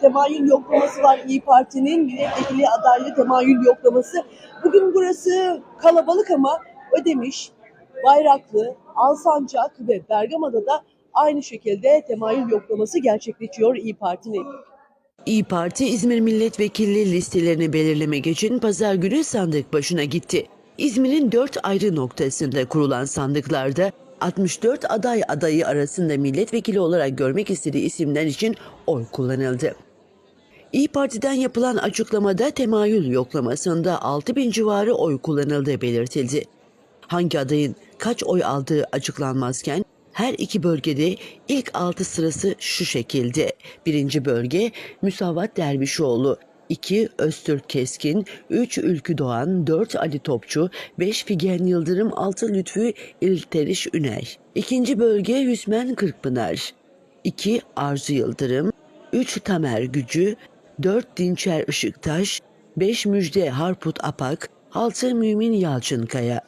temayül yoklaması var İyi Parti'nin milletvekili adaylığı temayül yoklaması. Bugün burası kalabalık ama Ödemiş, Bayraklı, Alsancak ve Bergama'da da aynı şekilde temayül yoklaması gerçekleşiyor İyi Parti'nin. İyi Parti İzmir milletvekilliği listelerini belirlemek için pazar günü sandık başına gitti. İzmir'in dört ayrı noktasında kurulan sandıklarda 64 aday adayı arasında milletvekili olarak görmek istediği isimler için oy kullanıldı. İyi Parti'den yapılan açıklamada temayül yoklamasında 6 bin civarı oy kullanıldığı belirtildi. Hangi adayın kaç oy aldığı açıklanmazken her iki bölgede ilk altı sırası şu şekilde. Birinci bölge Müsavat Dervişoğlu, 2 Öztürk Keskin, 3 Ülkü Doğan, 4 Ali Topçu, 5 Figen Yıldırım, 6 Lütfü İlteriş Üney. İkinci bölge Hüsmen Kırkpınar, 2 Arzu Yıldırım, 3 Tamer Gücü, 4 Dinçer Işıktaş, 5 Müjde Harput Apak, 6 Mümin Yalçınkaya.